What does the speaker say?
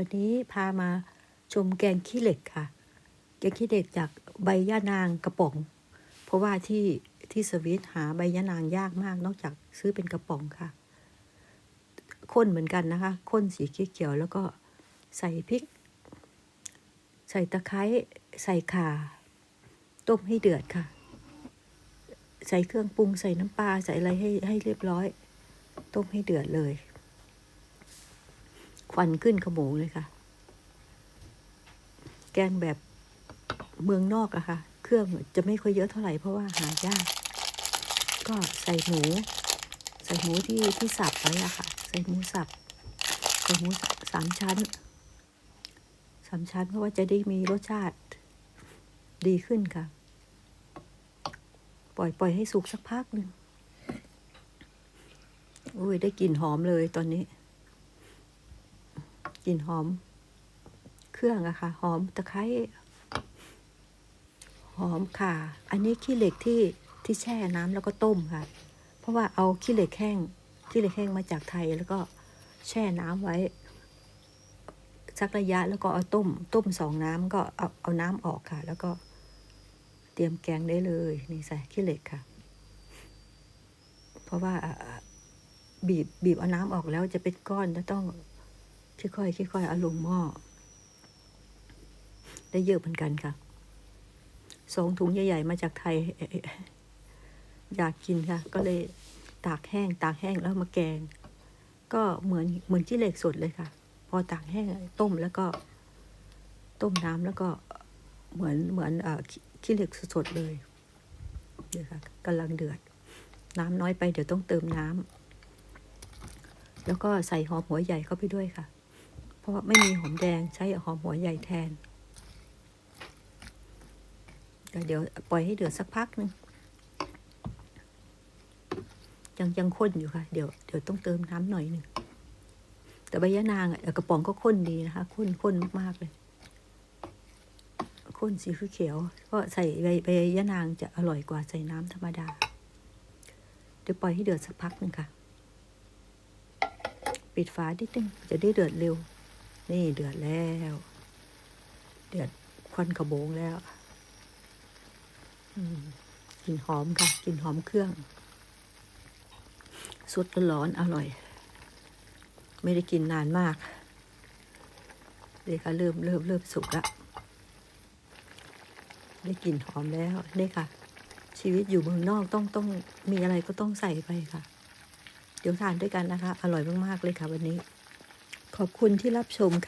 วันนี้พามาชมแกงขี้เหล็กค่ะ แกงขี้เหล็กจากใบย่านางกระป๋อง เพราะว่าที่ที่สวิตหาใบย่านางยากมาก นอกจากซื้อเป็นกระป๋องค่ะข้นเหมือนกันนะคะข้นสีเขียวๆแล้วก็ใส่พริก ใส่ตะไคร้ใส่ข่า ต้มให้เดือดค่ะ ใส่เครื่องปรุงใส่น้ำปลาใส่อะไรให้ให้เรียบร้อย ต้มให้เดือดเลย ควันขึ้นขโมงเลยค่ะ แกงแบบเมืองนอกอะค่ะ เครื่องจะไม่ค่อยเยอะเท่าไหร่เพราะว่าหายาก ก็ใส่หมู ใส่หมูที่ที่สับไว้อะค่ะ ใส่หมูสับ ใส่หมูสามชั้น สามชั้นเพราะว่าจะได้มีรสชาติดีขึ้นค่ะ ปล่อยปล่อยให้สุกสักพักหนึ่ง อุ้ยได้กลิ่นหอมเลยตอนนี้ กลิ่นหอม เครื่องอะค่ะ หอมตะไคร้หอมข่าอันนี้ขี้เหล็กที่ที่แช่น้ำแล้วก็ต้มค่ะ เพราะว่าเอาขี้เหล็กแห้งขี้เหล็กแห้งมาจากไทยแล้วก็แช่น้ำไว้สักระยะแล้วก็เอาต้ม ต้มสองน้ำก็เอาเอาน้ำออกค่ะ แล้วก็เตรียมแกงได้เลยนี่ใส่ขี้เหล็กค่ะ เพราะว่าอ่าบีบบีบเอาน้ำออกแล้วจะเป็นก้อนแล้วต้อง ค่อยๆค่อยๆเอาลงหม้อ ได้เยอะเหมือนกันค่ะ สองถุงใหญ่ๆมาจากไทย อยากกินค่ะ ก็เลยตากแห้ง ตากแห้งแล้วมาแกง ก็เหมือนเหมือนขี้เหล็กสดเลยค่ะ พอตากแห้งต้มแล้วก็ ต้มน้ำแล้วก็เหมือนเหมือนอขี้เหล็กสดๆเลยเดี๋ยวค่ะกำลังเดือด น้ำน้อยไปเดี๋ยวต้องเติมน้ำแล้วก็ใส่หอมหัวใหญ่เข้าไปด้วยค่ะ ราะว่าไม่มีหอมแดงใช้หอมหัวใหญ่แทนเดี๋ยวปล่อยให้เดือดสักพักหนึ่งยังยังข้นอยู่ค่ะ เดี๋ยวเดี๋ยวต้องเติมน้ำหน่อยหนึ่งแต่ใบยะนางอะกระป๋องก็ข้นดีนะคะข้นข้นมากๆเลยข้นสีเขียวก็ใส่ใบใบยะนางจะอร่อยกว่าใส่น้ำธรรมดา เดี๋ยวปล่อยให้เดือดสักพักหนึ่งค่ะ ปิดฝานิดนึงจะได้เดือดเร็ว นี่เดือดแล้ว เดือดควันขโบงแล้วกลิ่นหอมค่ะกลิ่นหอมเครื่อง สดร้อนอร่อย ไม่ได้กินนานมากเดี๋ยค่ะเริ่มเริ่มเริ่มสุกละได้กลิ่นหอมแล้วนี่ค่ะ ชีวิตอยู่เมืองนอกต้องต้องมีอะไรก็ต้องใส่ไปค่ะ เดี๋ยวทานด้วยกันนะคะ อร่อยมาก ๆ เลยค่ะวันนี้ ขอบคุณที่รับชมค่ะ